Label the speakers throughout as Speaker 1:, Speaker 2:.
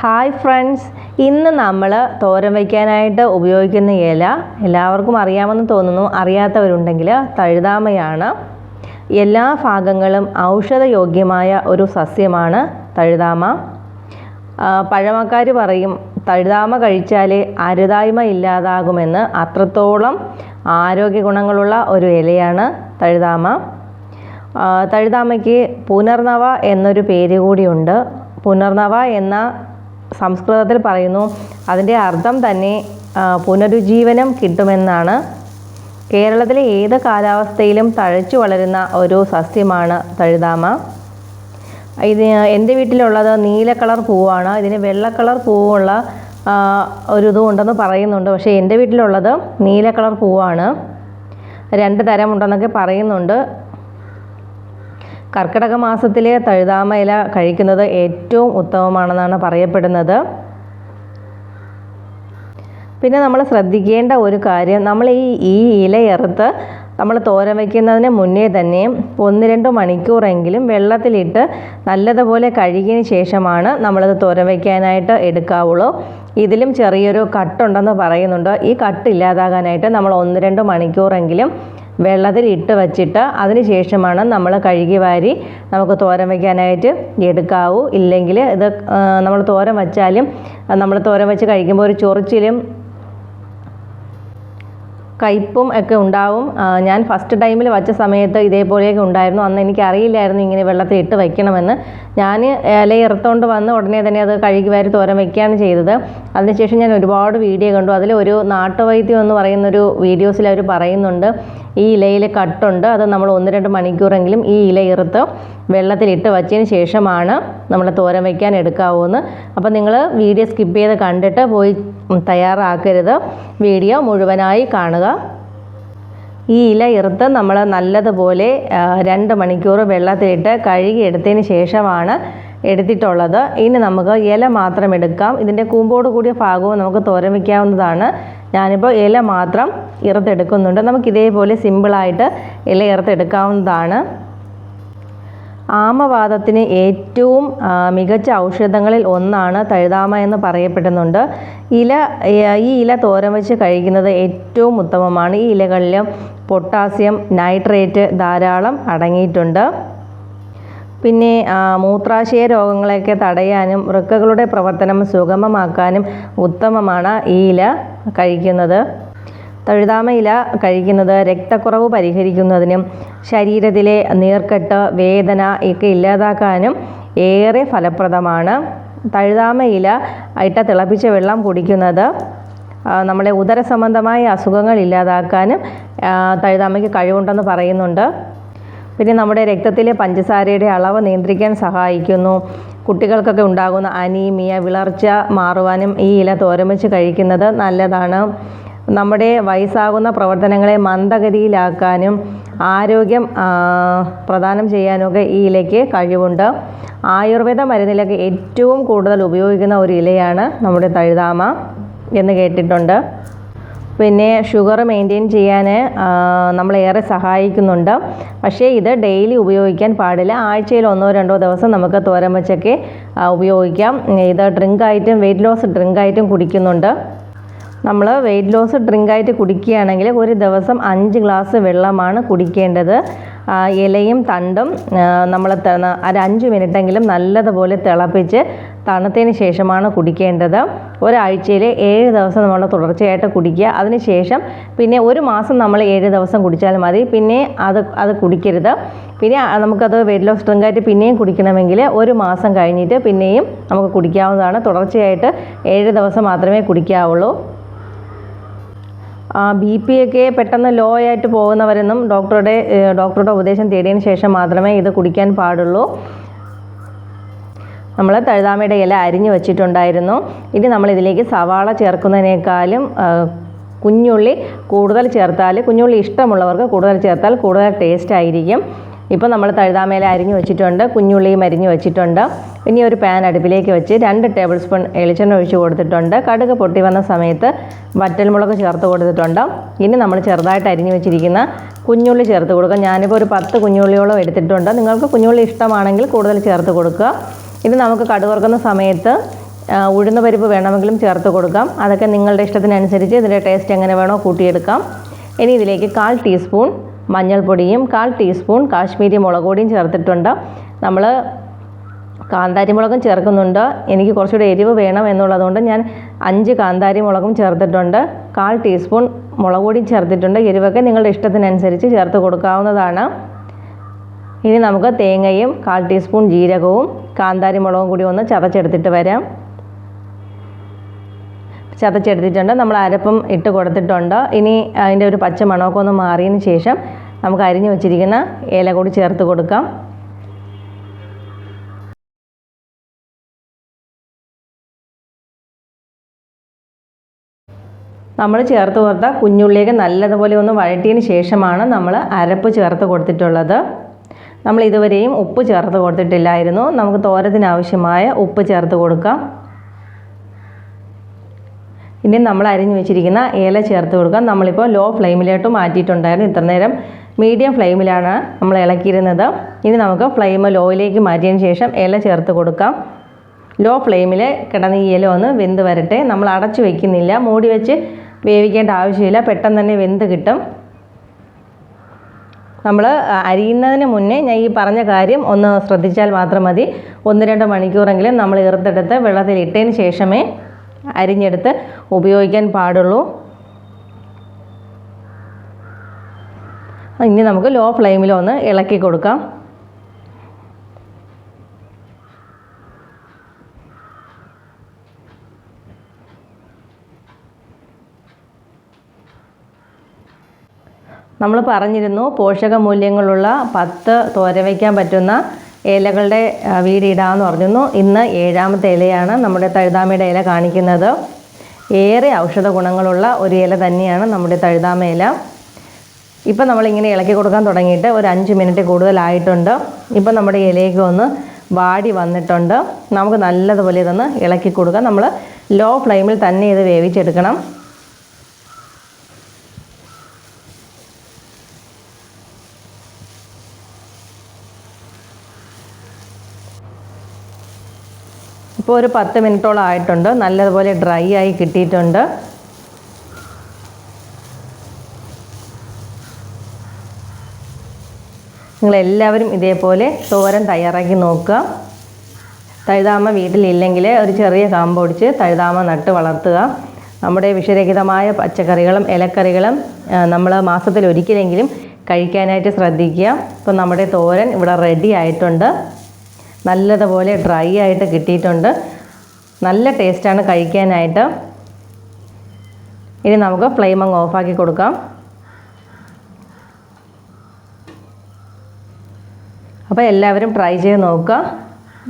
Speaker 1: Hi friends ഇന്ന് നമ്മൾ തോരൻ വയ്ക്കാനായിട്ട് ഉപയോഗിക്കുന്ന ഇല എല്ലാവർക്കും അറിയാമെന്ന് തോന്നുന്നു. അറിയാത്തവരുണ്ടെങ്കിൽ തഴുതാമയാണ്. എല്ലാ ഭാഗങ്ങളും ഔഷധയോഗ്യമായ ഒരു സസ്യമാണ് തഴുതാമ. പഴമക്കാർ പറയും തഴുതാമ കഴിച്ചാലേ അരുതായ്മ ഇല്ലാതാകുമെന്ന് അത്രത്തോളം ആരോഗ്യ ഗുണങ്ങളുള്ള ഒരു ഇലയാണ് തഴുതാമ. തഴുതാമയ്ക്ക് പുനർനവ എന്നൊരു പേര് കൂടിയുണ്ട്. പുനർനവ എന്ന സംസ്കൃതത്തിൽ പറയുന്നു അതിന്റെ അർത്ഥം തന്നെ പുനരുജ്ജീവനം കിട്ടുമെന്നാണ്. കേരളത്തിലെ ഏത് കാലാവസ്ഥയിലും തഴച്ചു വളരുന്ന ഒരു സസ്യമാണ് തഴുതാമ. ഇത് എന്റെ വീട്ടിലുള്ളത് നീല കളർ പൂവാണ്. ഇതിന് വെള്ള കളർ പൂവുള്ള ഒരു ഇതും ഉണ്ടെന്ന് പറയുന്നുണ്ട്. പക്ഷേ എന്റെ വീട്ടിലുള്ളത് നീല കളർ പൂവാണ്. രണ്ട് തരമുണ്ടെന്നൊക്കെ പറയുന്നുണ്ട്. കർക്കിടക മാസത്തിലെ തഴുതാമ ഇല കഴിക്കുന്നത് ഏറ്റവും ഉത്തമമാണെന്നാണ് പറയപ്പെടുന്നത്. പിന്നെ നമ്മൾ ശ്രദ്ധിക്കേണ്ട ഒരു കാര്യം നമ്മൾ ഈ ഈ ഇലയെറുത്ത് നമ്മൾ തോരൻ വയ്ക്കുന്നതിന് മുന്നേ തന്നെ ഒന്ന് രണ്ട് മണിക്കൂറെങ്കിലും വെള്ളത്തിലിട്ട് നല്ലതുപോലെ കഴുകിയതിന് ശേഷമാണ് നമ്മളത് തോരൻ വയ്ക്കാനായിട്ട് എടുക്കാവുള്ളൂ. ഇതിലും ചെറിയൊരു കട്ടുണ്ടെന്ന് പറയുന്നുണ്ട്. ഈ കട്ട് ഇല്ലാതാകാനായിട്ട് നമ്മൾ ഒന്ന് രണ്ട് മണിക്കൂറെങ്കിലും വെള്ളത്തിൽ ഇട്ട് വച്ചിട്ട് അതിന് ശേഷമാണ് നമ്മൾ കഴുകി വാരി നമുക്ക് തോരൻ വയ്ക്കാനായിട്ട് എടുക്കാവൂ. ഇല്ലെങ്കിൽ ഇത് നമ്മൾ തോരൻ വച്ചാലും നമ്മൾ തോരൻ വെച്ച് കഴിക്കുമ്പോൾ ഒരു ചൊറിച്ചിലും കയ്പും ഒക്കെ ഉണ്ടാവും. ഞാൻ ഫസ്റ്റ് ടൈമിൽ വച്ച സമയത്ത് ഇതേപോലെയൊക്കെ ഉണ്ടായിരുന്നു. അന്ന് എനിക്ക് അറിയില്ലായിരുന്നു ഇങ്ങനെ വെള്ളത്തിൽ ഇട്ട് വയ്ക്കണമെന്ന്. ഞാൻ ഇല ഇറുത്തോണ്ട് വന്ന് ഉടനെ തന്നെ അത് കഴുകി വാരി തോരം വയ്ക്കുകയാണ് ചെയ്തത്. അതിനുശേഷം ഞാൻ ഒരുപാട് വീഡിയോ കണ്ടു. അതിൽ ഒരു നാട്ടുവൈദ്യം എന്ന് പറയുന്നൊരു വീഡിയോസിൽ അവർ പറയുന്നുണ്ട്. ഈ ഇലയിൽ കട്ടുണ്ട്. അത് നമ്മൾ ഒന്ന് രണ്ട് മണിക്കൂറെങ്കിലും ഈ ഇല ഇറുത്ത് വെള്ളത്തിലിട്ട് വച്ചതിന് ശേഷമാണ് നമ്മൾ തോരൻ വയ്ക്കാൻ എടുക്കാവുന്നത് അപ്പോൾ നിങ്ങൾ വീഡിയോ സ്കിപ്പ് ചെയ്ത് കണ്ടിട്ട് പോയി തയ്യാറാക്കരുത്. വീഡിയോ മുഴുവനായി കാണുക. ഈ ഇല ഇറുത്ത് നമ്മൾ നല്ലതുപോലെ രണ്ട് മണിക്കൂർ വെള്ളത്തിലിട്ട് കഴുകി എടുത്തതിന് ശേഷമാണ് എടുത്തിട്ടുള്ളത്. ഇനി നമുക്ക് ഇല മാത്രം എടുക്കാം. ഇതിന്റെ കൂമ്പോട് കൂടിയ ഭാഗവും നമുക്ക് തോരൻ വയ്ക്കാവുന്നതാണ് ഞാനിപ്പോൾ ഇല മാത്രം ഇറുത്തെടുക്കുന്നുണ്ട്. നമുക്ക് ഇതേപോലെ സിമ്പിളായിട്ട് ഇല ഇറുത്തെടുക്കാവുന്നതാണ്. ആമവാദത്തിന് ഏറ്റവും മികച്ച ഔഷധങ്ങളിൽ ഒന്നാണ് തഴുതാമ എന്ന് പറയപ്പെടുന്നുണ്ട്. ഇല ഈ ഇല തോരൻ വെച്ച് കഴിക്കുന്നത് ഏറ്റവും ഉത്തമമാണ്. ഈ ഇലകളിൽ പൊട്ടാസ്യം നൈട്രേറ്റ് ധാരാളം അടങ്ങിയിട്ടുണ്ട്. പിന്നെ മൂത്രാശയ രോഗങ്ങളെയൊക്കെ തടയാനും വൃക്കകളുടെ പ്രവർത്തനം സുഗമമാക്കാനും ഉത്തമമാണ് ഈ ഇല കഴിക്കുന്നത്. തഴുതാമ ഇല കഴിക്കുന്നത് രക്തക്കുറവ് പരിഹരിക്കുന്നതിനും ശരീരത്തിലെ നീർക്കെട്ട് വേദന ഒക്കെ ഇല്ലാതാക്കാനും ഏറെ ഫലപ്രദമാണ്. തഴുതാമ ഇല ഇട്ട തിളപ്പിച്ച വെള്ളം കുടിക്കുന്നത് നമ്മുടെ ഉദര സംബന്ധമായ അസുഖങ്ങൾ ഇല്ലാതാക്കാനും തഴുതാമയ്ക്ക് കഴിവുണ്ടെന്ന് പറയുന്നുണ്ട്. പിന്നെ നമ്മുടെ രക്തത്തിലെ പഞ്ചസാരയുടെ അളവ് നിയന്ത്രിക്കാൻ സഹായിക്കുന്നു. കുട്ടികൾക്കൊക്കെ ഉണ്ടാകുന്ന അനീമിയ വിളർച്ച മാറുവാനും ഈ ഇല തോരമിച്ച് കഴിക്കുന്നത് നല്ലതാണ്. നമ്മുടെ വയസ്സാകുന്ന പ്രവർത്തനങ്ങളെ മന്ദഗതിയിലാക്കാനും ആരോഗ്യം പ്രദാനം ചെയ്യാനൊക്കെ ഈ ഇലയ്ക്ക് കഴിവുണ്ട്. ആയുർവേദ മരുന്നിലൊക്കെ ഏറ്റവും കൂടുതൽ ഉപയോഗിക്കുന്ന ഒരു ഇലയാണ് നമ്മുടെ തഴുതാമ എന്ന് കേട്ടിട്ടുണ്ട്. പിന്നെ ഷുഗർ മെയിന്റെയിൻ ചെയ്യാൻ നമ്മളേറെ സഹായിക്കുന്നുണ്ട്. പക്ഷേ ഇത് ഡെയിലി ഉപയോഗിക്കാൻ പാടില്ല. ആഴ്ചയിൽ ഒന്നോ രണ്ടോ ദിവസം നമുക്ക് തോരൻ വെച്ചൊക്കെ ഉപയോഗിക്കാം. ഇത് ഡ്രിങ്കായിട്ടും വെയിറ്റ് ലോസ് ഡ്രിങ്കായിട്ടും കുടിക്കുന്നുണ്ട്. നമ്മൾ വെയിറ്റ് ലോസ് ഡ്രിങ്കായിട്ട് കുടിക്കുകയാണെങ്കിൽ ഒരു ദിവസം അഞ്ച് ഗ്ലാസ് വെള്ളമാണ് കുടിക്കേണ്ടത്. ഇലയും തണ്ടും നമ്മൾ ഒരഞ്ച് മിനിറ്റെങ്കിലും നല്ലതുപോലെ തിളപ്പിച്ച് തണുത്തതിന് ശേഷമാണ് കുടിക്കേണ്ടത്. ഒരാഴ്ചയിൽ ഏഴ് ദിവസം നമ്മൾ തുടർച്ചയായിട്ട് കുടിക്കുക. അതിനുശേഷം പിന്നെ ഒരു മാസം നമ്മൾ ഏഴ് ദിവസം കുടിച്ചാൽ മതി. പിന്നെ അത് അത് കുടിക്കരുത്. പിന്നെ നമുക്കത് വെയിറ്റ് ലോസ് ഡ്രിങ്കായിട്ട് പിന്നെയും കുടിക്കണമെങ്കിൽ ഒരു മാസം കഴിഞ്ഞിട്ട് പിന്നെയും നമുക്ക് കുടിക്കാവുന്നതാണ്. തുടർച്ചയായിട്ട് ഏഴ് ദിവസം മാത്രമേ കുടിക്കാവുള്ളൂ. ബി പി ഒക്കെ പെട്ടെന്ന് ലോ ആയിട്ട് പോകുന്നവരെന്നും ഡോക്ടറുടെ ഡോക്ടറുടെ ഉപദേശം തേടിയതിന് ശേഷം മാത്രമേ ഇത് കുടിക്കാൻ പാടുള്ളൂ. നമ്മൾ തഴുതാമയുടെ ഇല അരിഞ്ഞു വച്ചിട്ടുണ്ടായിരുന്നു. ഇനി നമ്മൾ ഇതിലേക്ക് സവാള ചേർക്കുന്നതിനേക്കാളും കുഞ്ഞുള്ളി കൂടുതൽ ചേർത്താൽ കുഞ്ഞുള്ളി ഇഷ്ടമുള്ളവർക്ക് കൂടുതൽ ചേർത്താൽ കൂടുതൽ ടേസ്റ്റ് ആയിരിക്കും. ഇപ്പോൾ നമ്മൾ തഴുതാമേല അരിഞ്ഞു വെച്ചിട്ടുണ്ട് കുഞ്ഞുള്ളിയും അരിഞ്ഞു വെച്ചിട്ടുണ്ട്. ഇനി ഒരു പാൻ അടുപ്പിലേക്ക് വെച്ച് രണ്ട് ടേബിൾ സ്പൂൺ എളിച്ചെണ്ണ ഒഴിച്ച് കൊടുത്തിട്ടുണ്ട്. കടുക് പൊട്ടി വന്ന സമയത്ത് വറ്റൽമുളക് ചേർത്ത് കൊടുത്തിട്ടുണ്ട്. ഇനി നമ്മൾ ചെറുതായിട്ട് അരിഞ്ഞു വെച്ചിരിക്കുന്ന കുഞ്ഞുള്ളി ചേർത്ത് കൊടുക്കുക ഞാനിപ്പോൾ ഒരു പത്ത് കുഞ്ഞുള്ളിയോളം എടുത്തിട്ടുണ്ട്. നിങ്ങൾക്ക് കുഞ്ഞുള്ളി ഇഷ്ടമാണെങ്കിൽ കൂടുതൽ ചേർത്ത് കൊടുക്കുക. ഇത് നമുക്ക് കടുവറുക്കുന്ന സമയത്ത് ഉഴുന്ന പരിപ്പ് വേണമെങ്കിലും ചേർത്ത് കൊടുക്കാം. അതൊക്കെ നിങ്ങളുടെ ഇഷ്ടത്തിനനുസരിച്ച് ഇതിന്റെ ടേസ്റ്റ് എങ്ങനെ വേണോ കൂട്ടിയെടുക്കാം. ഇനി ഇതിലേക്ക് കാൽ ടീസ്പൂൺ മഞ്ഞൾപ്പൊടിയും കാൽ ടീസ്പൂൺ കാശ്മീരി മുളക് പൊടിയും ചേർത്തിട്ടുണ്ട്. നമ്മൾ കാന്താരി മുളകും ചേർക്കുന്നുണ്ട്. എനിക്ക് കുറച്ചുകൂടി എരിവ് വേണം എന്നുള്ളതുകൊണ്ട് ഞാൻ അഞ്ച് കാന്താരി മുളകും ചേർത്തിട്ടുണ്ട്. കാൽ ടീസ്പൂൺ മുളക് പൊടിയും ചേർത്തിട്ടുണ്ട്. എരിവൊക്കെ നിങ്ങളുടെ ഇഷ്ടത്തിനനുസരിച്ച് ചേർത്ത് കൊടുക്കാവുന്നതാണ്. ഇനി നമുക്ക് തേങ്ങയും കാൽ ടീസ്പൂൺ ജീരകവും കാന്താരി മുളകും കൂടി ഒന്ന് ചതച്ചെടുത്തിട്ട് വരാം. ചതച്ചെടുത്തിട്ടുണ്ട് നമ്മൾ അരപ്പും ഇട്ട് കൊടുത്തിട്ടുണ്ട്. ഇനി അതിന്റെ ഒരു പച്ച മണമൊക്കെ ഒന്ന് മാറിയതിന് ശേഷം നമുക്ക് അരിഞ്ഞു വെച്ചിരിക്കുന്ന ഇല കൂടി ചേർത്ത് കൊടുക്കാം. നമ്മൾ ചേർത്ത് കൊടുത്ത കുഞ്ഞുള്ളിയൊക്കെ നല്ലതുപോലെ ഒന്ന് വഴറ്റിയതിന് ശേഷമാണ് നമ്മൾ അരപ്പ് ചേർത്ത് കൊടുത്തിട്ടുള്ളത്. നമ്മൾ ഇതുവരെയും ഉപ്പ് ചേർത്ത് കൊടുത്തിട്ടില്ലായിരുന്നു. നമുക്ക് തോരത്തിനാവശ്യമായ ഉപ്പ് ചേർത്ത് കൊടുക്കാം. ഇനി നമ്മൾ അരിഞ്ഞു വെച്ചിരിക്കുന്ന ഏല ചേർത്ത് കൊടുക്കാം. നമ്മളിപ്പോൾ ലോ ഫ്ലെയിമിലോട്ട് മാറ്റിയിട്ടുണ്ടായിരുന്നു. ഇത്ര നേരം മീഡിയം ഫ്ലെയിമിലാണ് നമ്മൾ ഇളക്കിയിരുന്നത്. ഇനി നമുക്ക് ഫ്ലെയിം ലോയിലേക്ക് മാറ്റിയതിന് ശേഷം ഇല ചേർത്ത് കൊടുക്കാം. ലോ ഫ്ലെയിമിൽ കിടന്ന് ഈ ഇല ഒന്ന് വെന്ത് വരട്ടെ. നമ്മൾ അടച്ചു വെക്കുന്നില്ല. മൂടി വെച്ച് വേവിക്കേണ്ട ആവശ്യമില്ല. പെട്ടെന്ന് തന്നെ വെന്ത് കിട്ടും. നമ്മൾ അരിയുന്നതിന് മുന്നേ ഞാൻ ഈ പറഞ്ഞ കാര്യം ഒന്ന് ശ്രദ്ധിച്ചാൽ മാത്രം മതി. ഒന്ന് രണ്ട് മണിക്കൂറെങ്കിലും നമ്മൾ ഈർത്തെടുത്ത് വെള്ളത്തിൽ ഇട്ടതിന് ശേഷമേ അരിഞ്ഞെടുത്ത് ഉപയോഗിക്കാൻ പാടുള്ളൂ. ഇനി നമുക്ക് ലോ ഫ്ലെയിമിൽ ഒന്ന് ഇളക്കി കൊടുക്കാം. നമ്മൾ പറഞ്ഞിരുന്നു പോഷക മൂല്യങ്ങളുള്ള പത്ത് തോര വയ്ക്കാൻ പറ്റുന്ന ഇലകളുടെ വീടിടാന്ന് പറഞ്ഞിരുന്നു. ഇന്ന് ഏഴാമത്തെ ഇലയാണ് നമ്മുടെ തഴുതാമയുടെ ഇല കാണിക്കുന്നത്. ഏറെ ഔഷധ ഗുണങ്ങളുള്ള ഒരു ഇല തന്നെയാണ് നമ്മുടെ തഴുതാമ ഇല. ഇപ്പം നമ്മളിങ്ങനെ ഇളക്കി കൊടുക്കാൻ തുടങ്ങിയിട്ട് ഒരു അഞ്ച് മിനിറ്റ് കൂടുതലായിട്ടുണ്ട്. ഇപ്പം നമ്മുടെ ഇലയൊക്കെ ഒന്ന് വാടി വന്നിട്ടുണ്ട്. നമുക്ക് നല്ലതുപോലെ ഇതൊന്ന് ഇളക്കി കൊടുക്കാം. നമ്മൾ ലോ ഫ്ലെയിമിൽ തന്നെ ഇത് വേവിച്ചെടുക്കണം. ഇപ്പോൾ ഒരു പത്ത് മിനിറ്റോളം ആയിട്ടുണ്ട്. നല്ലതുപോലെ ഡ്രൈ ആയി കിട്ടിയിട്ടുണ്ട്. നിങ്ങളെല്ലാവരും ഇതേപോലെ തോരൻ തയ്യാറാക്കി നോക്കുക. തഴുതാമ വീട്ടിലില്ലെങ്കിൽ ഒരു ചെറിയ കാമ്പ് ഒടിച്ച് തഴുതാമ നട്ട് വളർത്തുക. നമ്മുടെ വിഷരഹിതമായ പച്ചക്കറികളും ഇലക്കറികളും നമ്മൾ മാസത്തിൽ ഒരിക്കലെങ്കിലും കഴിക്കാനായിട്ട് ശ്രദ്ധിക്കുക. ഇപ്പം നമ്മുടെ തോരൻ ഇവിടെ റെഡി ആയിട്ടുണ്ട്. നല്ലതുപോലെ ഡ്രൈ ആയിട്ട് കിട്ടിയിട്ടുണ്ട്. നല്ല ടേസ്റ്റാണ് കഴിക്കാനായിട്ട്. ഇനി നമുക്ക് ഫ്ലെയിം അങ്ങ് ഓഫാക്കി കൊടുക്കാം. അപ്പോൾ എല്ലാവരും ട്രൈ ചെയ്ത് നോക്കുക.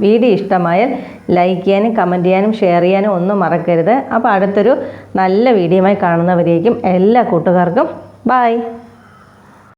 Speaker 1: വീഡിയോ ഇഷ്ടമായാൽ ലൈക്ക് ചെയ്യാനും കമന്റ് ചെയ്യാനും ഷെയർ ചെയ്യാനും ഒന്നും മറക്കരുത്. അപ്പോൾ അടുത്തൊരു നല്ല വീഡിയോയുമായി കാണുന്നവരേക്കും എല്ലാ കൂട്ടുകാർക്കും ബായ്